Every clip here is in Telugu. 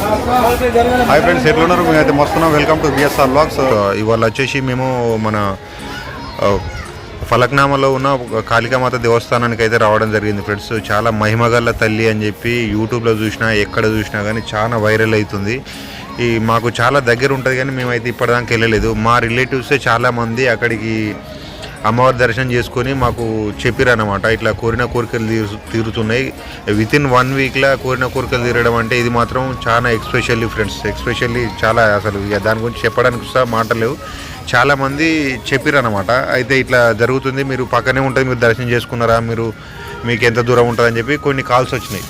హాయ్ ఫ్రెండ్స్ ఎట్లున్నారు మేమైతే మస్తున్నాం. వెల్కమ్ టు బిఎస్ఆర్ బ్లాగ్స్ ఇవాళ వచ్చేసి మేము మన ఫలక్నామాలో ఉన్న ఒక కాళికామాత దేవస్థానానికి అయితే రావడం జరిగింది ఫ్రెండ్స్ చాలా మహిమగల్ల తల్లి అని చెప్పి యూట్యూబ్లో చూసినా ఎక్కడ చూసినా కానీ చాలా వైరల్ అవుతుంది. ఈ మాకు చాలా దగ్గర ఉంటుంది కానీ మేమైతే ఇప్పటిదాకా వెళ్ళలేదు. మా రిలేటివ్సే చాలామంది అక్కడికి అమ్మవారి దర్శనం చేసుకొని మాకు చెప్పిరన్నమాట. ఇట్లా కోరిన కోరికలు తీరు తీరుతున్నాయి. విత్ ఇన్ వన్ వీక్లో కోరిన కోరికలు తీరడం అంటే ఇది మాత్రం చాలా ఎక్స్పెషల్లీ ఫ్రెండ్స్ ఎక్స్పెషల్లీ చాలా అసలు ఇక దాని గురించి చెప్పడానికి సహా మాటలేవు చాలామంది చెప్పిరన్నమాట. అయితే ఇట్లా జరుగుతుంది మీరు పక్కనే ఉంటుంది మీరు దర్శనం చేసుకున్నారా మీరు మీకు ఎంత దూరం ఉంటుందని చెప్పి కొన్ని కాల్స్ వచ్చినాయి.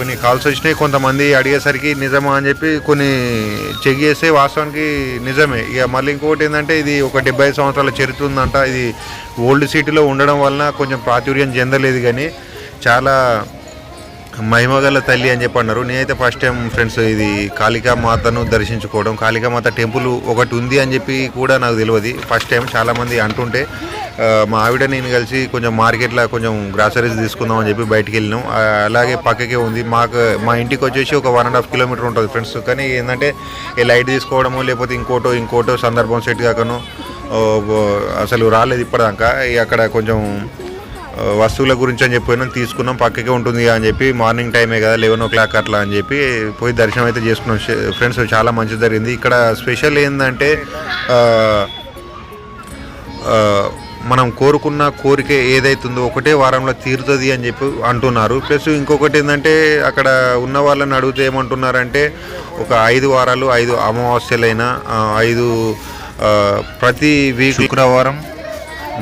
కొన్ని కాల్స్ వచ్చినాయి. కొంతమంది అడిగేసరికి నిజమా అని చెప్పి కొన్ని చెక్ చేస్తే వాస్తవానికి నిజమే. ఇక మళ్ళీ ఇంకోటి ఏంటంటే ఇది ఒక డెబ్బై సంవత్సరాల చరిత్ర ఉందంట. ఇది ఓల్డ్ సిటీలో ఉండడం వలన కొంచెం ప్రాచుర్యం చెందలేదు కానీ చాలా మహిమగల తల్లి అని చెప్పి అన్నారు నేనైతే ఫస్ట్ టైం ఫ్రెండ్స్ ఇది కాళికా మాతను దర్శించుకోవడం. కాళికామాత టెంపుల్ ఒకటి ఉంది అని చెప్పి కూడా నాకు తెలియదు. ఫస్ట్ టైం చాలామంది అంటుంటే మా ఆవిడ నేను కలిసి కొంచెం మార్కెట్లో కొంచెం గ్రాసరీస్ తీసుకుందాం అని చెప్పి బయటికి వెళ్ళినాం. అలాగే పక్కకే ఉంది. మాకు మా ఇంటికి వచ్చేసి ఒక వన్ అండ్ హాఫ్ కిలోమీటర్ ఉంటుంది ఫ్రెండ్స్ కానీ ఏంటంటే ఈ లైట్ తీసుకోవడము లేకపోతే ఇంకోటో ఇంకోటో సందర్భం సెట్ కాకను అసలు రాలేదు ఇప్పటిదాకా. అక్కడ కొంచెం వస్తువుల గురించి అని చెప్పి తీసుకున్నాం పక్కకే ఉంటుంది అని చెప్పి మార్నింగ్ టైమే కదా లెవెన్ ఓ క్లాక్ అట్లా అని చెప్పి పోయి దర్శనం అయితే చేసుకున్నాం. ఫ్రెండ్స్ చాలా మంచి జరిగింది. ఇక్కడ స్పెషల్ ఏంటంటే మనం కోరుకున్న కోరిక ఏదైతుందో ఒకటే వారంలో తీరుతుంది అని చెప్పి అంటున్నారు. ప్లస్ ఇంకొకటి ఏంటంటే అక్కడ ఉన్న వాళ్ళని అడిగితే ఏమంటున్నారంటే ఒక ఐదు వారాలు ఐదు అమావాస్యలైన ఐదు ప్రతి వీక్ శుక్రవారం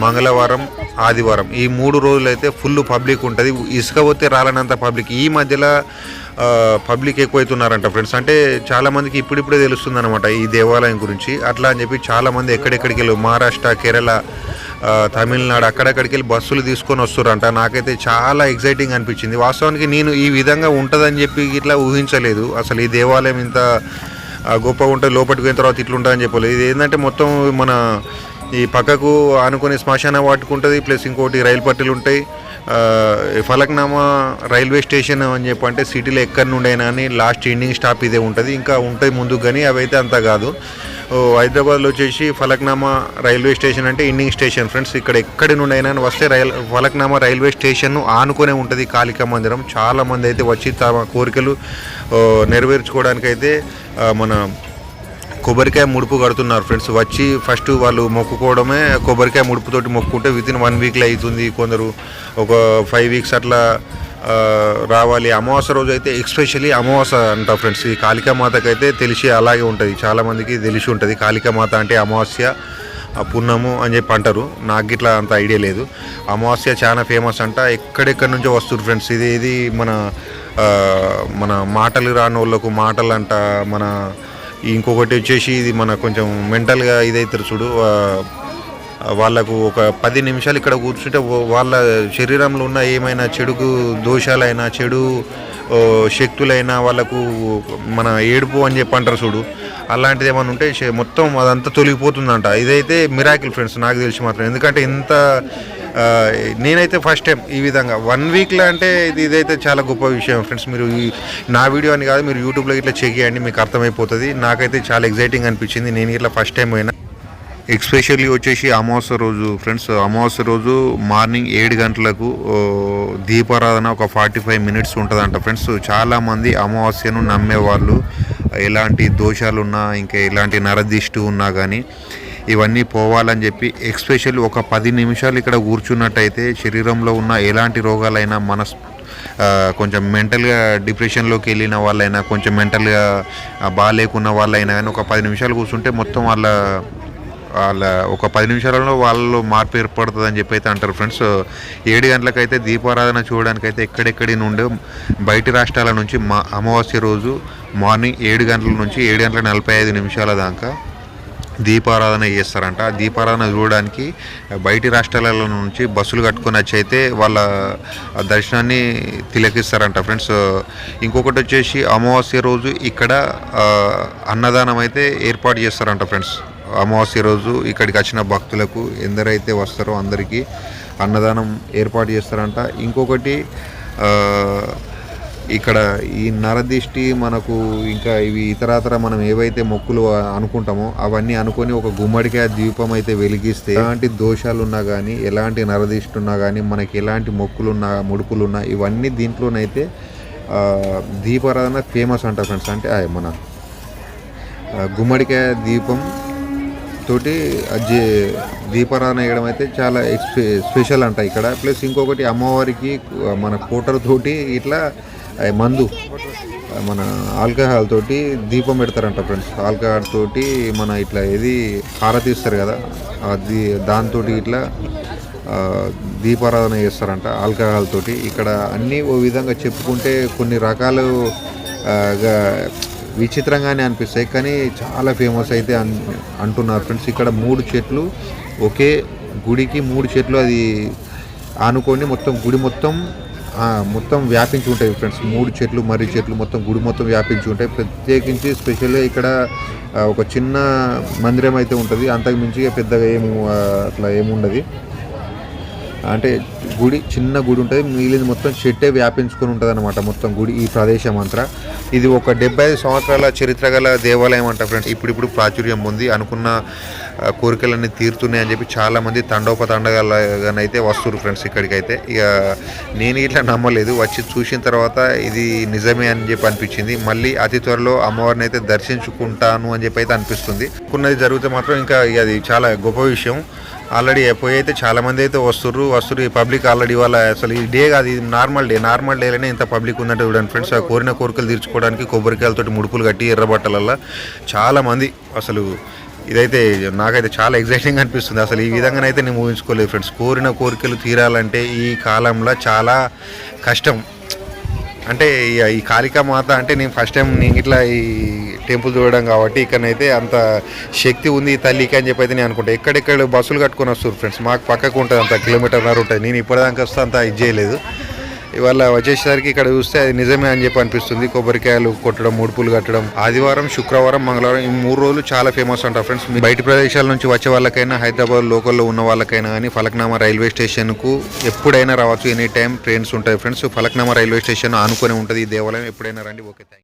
మంగళవారం ఆదివారం. ఈ మూడు రోజులు అయితే ఫుల్ పబ్లిక్ ఉంటుంది. ఇసుక పోతే రాలనంత పబ్లిక్ ఈ మధ్యలో పబ్లిక్ ఎక్కువైతున్నారంట ఫ్రెండ్స్ అంటే చాలామందికి ఇప్పుడిప్పుడే తెలుస్తుంది అనమాట ఈ దేవాలయం గురించి. అట్లా అని చెప్పి చాలామంది ఎక్కడెక్కడికి వెళ్ళి మహారాష్ట్ర కేరళ తమిళనాడు అక్కడక్కడికి వెళ్ళి బస్సులు తీసుకొని వస్తారంట నాకైతే చాలా ఎగ్జైటింగ్ అనిపించింది. వాస్తవానికి నేను ఈ విధంగా ఉంటుందని చెప్పి ఇట్లా ఊహించలేదు. అసలు ఈ దేవాలయం ఇంత గొప్పగా ఉంటుంది లోపలికి పోయిన తర్వాత ఇట్లుంటుందని చెప్పలేదు. ఇది ఏంటంటే మొత్తం మన ఈ పక్కకు ఆనుకుని శ్మశాన వాటుకుంటుంది ప్లస్ ఇంకోటి రైలు పట్టీలు ఉంటాయి. ఫలక్నామా రైల్వే స్టేషన్ అని చెప్పి అంటే సిటీలో ఎక్కడి నుండి అయినా అని లాస్ట్ ఎండింగ్ స్టాప్ ఇదే ఉంటుంది. ఇంకా ఉంటాయి ముందుకు కానీ అవైతే అంత కాదు. హైదరాబాద్లో వచ్చేసి ఫలక్నామా రైల్వే స్టేషన్ అంటే ఎండింగ్ స్టేషన్ ఫ్రెండ్స్. ఇక్కడ ఎక్కడి నుండి అయినా వస్తే రైల్ ఫలక్నామా రైల్వే స్టేషన్ ఆనుకునే ఉంటుంది కాళికా మందిరం. చాలా మంది అయితే వచ్చి తమ కోరికలు నెరవేర్చుకోవడానికైతే మన కొబ్బరికాయ ముడుపు కడుతున్నారు ఫ్రెండ్స్. వచ్చి ఫస్ట్ వాళ్ళు మొక్కుకోవడమే కొబ్బరికాయ ముడుపుతోటి మొక్కుకుంటే విత్ ఇన్ వన్ వీక్లో అవుతుంది కొందరు. ఒక ఫైవ్ వీక్స్ అట్లా రావాలి. అమావాస్య రోజు అయితే ఎక్స్పెషల్లీ అమావాస్య అంట ఫ్రెండ్స్. ఈ కాళికామాతకి అయితే తెలిసి అలాగే ఉంటుంది. చాలామందికి తెలిసి ఉంటుంది. కాళికామాత అంటే అమావాస్య పున్నము అని చెప్పి అంటారు. నాకు ఇట్లా అంత ఐడియా లేదు. అమావాస్య చాలా ఫేమస్ అంట. ఎక్కడెక్కడి నుంచో వస్తారు ఫ్రెండ్స్. ఇది ఇది మన మన మాటలు రాని వాళ్ళకు మాటలు అంట మన ఇంకొకటి వచ్చేసి ఇది మన కొంచెం మెంటల్గా ఇదైతారు చూడు వాళ్ళకు ఒక పది నిమిషాలు ఇక్కడ కూర్చుంటే వాళ్ళ శరీరంలో ఉన్న ఏమైనా చెడుకు దోషాలైనా చెడు శక్తులైనా వాళ్ళకు మన ఏడుపు అని చెప్పి అంటారు చూడు అలాంటిది ఏమైనా ఉంటే మొత్తం అదంతా తొలగిపోతుందంట. ఇదైతే మిరాకిల్ ఫ్రెండ్స్ నాకు తెలిసి మాత్రం. ఎందుకంటే ఇంత నేనైతే ఫస్ట్ టైం ఈ విధంగా. వన్ వీక్లో అంటే ఇది ఇదైతే చాలా గొప్ప విషయం ఫ్రెండ్స్ మీరు నా వీడియో అని కాదు మీరు యూట్యూబ్లో ఇట్లా చెక్ చేయండి మీకు అర్థమైపోతుంది. నాకైతే చాలా ఎగ్జైటింగ్ అనిపించింది. నేను ఇట్లా ఫస్ట్ టైం పోయినా. ఎక్స్పెషల్లీ వచ్చేసి అమావాస్య రోజు ఫ్రెండ్స్ అమావాస్య రోజు మార్నింగ్ ఏడు గంటలకు దీపారాధన ఒక ఫార్టీ ఫైవ్ మినిట్స్ ఉంటుందంట ఫ్రెండ్స్ చాలామంది అమావాస్యను నమ్మేవాళ్ళు ఎలాంటి దోషాలు ఉన్నా ఇంకా ఎలాంటి నరదిష్టి ఉన్నా కానీ ఇవన్నీ పోవాలని చెప్పి ఎక్స్పెషల్లీ ఒక పది నిమిషాలు ఇక్కడ కూర్చున్నట్టయితే శరీరంలో ఉన్న ఎలాంటి రోగాలైనా మనస్ కొంచెం మెంటల్గా డిప్రెషన్లోకి వెళ్ళిన వాళ్ళైనా కొంచెం మెంటల్గా బాగాలేకున్న వాళ్ళైనా కానీ ఒక పది నిమిషాలు కూర్చుంటే మొత్తం వాళ్ళ వాళ్ళ ఒక పది నిమిషాలలో వాళ్ళలో మార్పు ఏర్పడుతుంది అని చెప్పి అయితే అంటారు ఫ్రెండ్స్. ఏడు గంటలకైతే దీపారాధన చూడడానికైతే ఎక్కడెక్కడి నుండి బయటి రాష్ట్రాల నుంచి మా అమావాస్య రోజు మార్నింగ్ ఏడు గంటల నుంచి ఏడు గంటల నలభై ఐదు నిమిషాల దాకా దీపారాధన చేస్తారంట. ఆ దీపారాధన చూడడానికి బయటి రాష్ట్రాల నుంచి బస్సులు కట్టుకొని వచ్చి అయితే వాళ్ళ దర్శనాన్ని తిలకిస్తారంట ఫ్రెండ్స్. ఇంకొకటి వచ్చేసి అమావాస్య రోజు ఇక్కడ అన్నదానం అయితే ఏర్పాటు చేస్తారంట ఫ్రెండ్స్. అమావాస్య రోజు ఇక్కడికి వచ్చిన భక్తులకు ఎందరైతే వస్తారో అందరికీ అన్నదానం ఏర్పాటు చేస్తారంట. ఇంకొకటి ఇక్కడ ఈ నరదిష్టి మనకు ఇంకా ఇవి ఇతరాతర మనం ఏవైతే మొక్కులు అనుకుంటామో అవన్నీ అనుకొని ఒక గుమ్మడికాయ దీపం అయితే వెలిగిస్తే ఎలాంటి దోషాలు ఉన్నా కానీ ఎలాంటి నరదిష్టి ఉన్నా కానీ మనకి ఎలాంటి మొక్కులు ఉన్నా ముడుపులు ఉన్నా ఇవన్నీ దీంట్లోనైతే దీపారాధన ఫేమస్ అంట ఫ్రెండ్స్. అంటే ఆ, మన గుమ్మడికాయ దీపం తోటి దీపారాధన వేయడం అయితే చాలా ఎక్స్పె స్పెషల్ అంట ఇక్కడ. ప్లస్ ఇంకొకటి అమ్మవారికి మన కోటర్ తోటి ఇట్లా మందు. మన ఆల్కహాల్ తోటి దీపం పెడతారంట ఫ్రెండ్స్. ఆల్కహాల్ తోటి మన ఇట్లా ఏది హారతి ఇస్తారు కదా అది దాంతో ఇట్లా దీపారాధన చేస్తారంట ఆల్కహాల్ తోటి. ఇక్కడ అన్నీ ఓ విధంగా చెప్పుకుంటే కొన్ని రకాలు విచిత్రంగానే అనిపిస్తాయి. కానీ చాలా ఫేమస్ అయితే అన్ అంటున్నారు ఫ్రెండ్స్. ఇక్కడ మూడు చెట్లు ఒకే గుడికి మూడు చెట్లు అది ఆనుకొని మొత్తం గుడి మొత్తం మొత్తం వ్యాపించి ఉంటాయి ఫ్రెండ్స్. మూడు చెట్లు మర్రి చెట్లు మొత్తం గుడి మొత్తం వ్యాపించి ఉంటాయి. ప్రత్యేకించి స్పెషల్గా ఇక్కడ ఒక చిన్న మందిరం అయితే ఉంటుంది. అంతకు మించి పెద్దగా ఏము అట్లా ఏముండదు. అంటే గుడి చిన్న గుడి ఉంటుంది. మిగిలింది మొత్తం చెట్టే వ్యాపించుకొని ఉంటుంది అనమాట మొత్తం గుడి ఈ ప్రదేశం అంతా. ఇది ఒక డెబ్బై ఐదు సంవత్సరాల చరిత్ర గల దేవాలయం అంట ఫ్రెండ్స్ ఇప్పుడిప్పుడు ప్రాచుర్యం ఉంది అనుకున్న కోరికలన్నీ తీరుతున్నాయి అని చెప్పి చాలా మంది తండోపతండగానైతే వస్తారు ఫ్రెండ్స్ ఇక్కడికి అయితే ఇక నేను ఇట్లా నమ్మలేదు. వచ్చి చూసిన తర్వాత ఇది నిజమే అని చెప్పి అనిపించింది. మళ్ళీ అతి త్వరలో అమ్మవారిని అయితే దర్శించుకుంటాను అని చెప్పి అయితే అనిపిస్తుంది. అనుకున్నది జరిగితే మాత్రం ఇంకా ఇక అది చాలా గొప్ప విషయం. ఆల్రెడీ పోయి అయితే చాలా మంది అయితే వస్తుర్రు వస్తురు ఈ పబ్లిక్ ఆల్రెడీ ఇవాళ అసలు ఈ డే కాదు ఇది నార్మల్ డే. నార్మల్ డేలోనే ఇంత పబ్లిక్ ఉందంటే చూడండి ఫ్రెండ్స్. ఆ కోరిన కోరికలు తీర్చుకోవడానికి కొబ్బరికాయలతోటి ముడుపులు కట్టి ఎర్రబట్టలల్లో చాలామంది అసలు ఇదైతే నాకైతే చాలా ఎగ్జైటింగ్ అనిపిస్తుంది. అసలు ఈ విధంగానైతే నేను ఊహించుకోలేదు ఫ్రెండ్స్. కోరిన కోరికలు తీరాలంటే ఈ కాలంలో చాలా కష్టం. అంటే ఈ కాళికా మాత అంటే నేను ఫస్ట్ టైం నేను ఇట్లా ఈ టెంపుల్ చూడడం కాబట్టి ఇక్కడనైతే అంత శక్తి ఉంది ఈ తల్లికి అని చెప్పి అయితే నేను అనుకుంటా. ఎక్కడెక్కడ బస్సులు కట్టుకొని వస్తారు ఫ్రెండ్స్ మాకు పక్కకు ఉంటుంది అంత కిలోమీటర్న్నర ఉంటుంది. నేను ఇప్పటిదాకా వస్తే అంత ఇది చేయలేదు. ఇవాళ వచ్చేసరికి ఇక్కడ చూస్తే అది నిజమే అని చెప్పి అనిపిస్తుంది. కొబ్బరికాయలు కొట్టడం ముడుపులు కట్టడం. ఆదివారం శుక్రవారం మంగళవారం ఈ మూడు రోజులు చాలా ఫేమస్ అంట ఫ్రెండ్స్ బయట ప్రదేశాల నుంచి వచ్చే వాళ్ళకైనా హైదరాబాద్ లోకల్లో ఉన్న వాళ్ళకైనా కానీ ఫలక్నామా రైల్వే స్టేషన్కు ఎప్పుడైనా రావచ్చు. ఎనీ టైం ట్రైన్స్ ఉంటాయి ఫ్రెండ్స్ ఫలక్నామా రైల్వే స్టేషన్ ఆనుకొని ఉంటుంది. ఈ దేవాలయం ఎప్పుడైనా రండి. Okay thank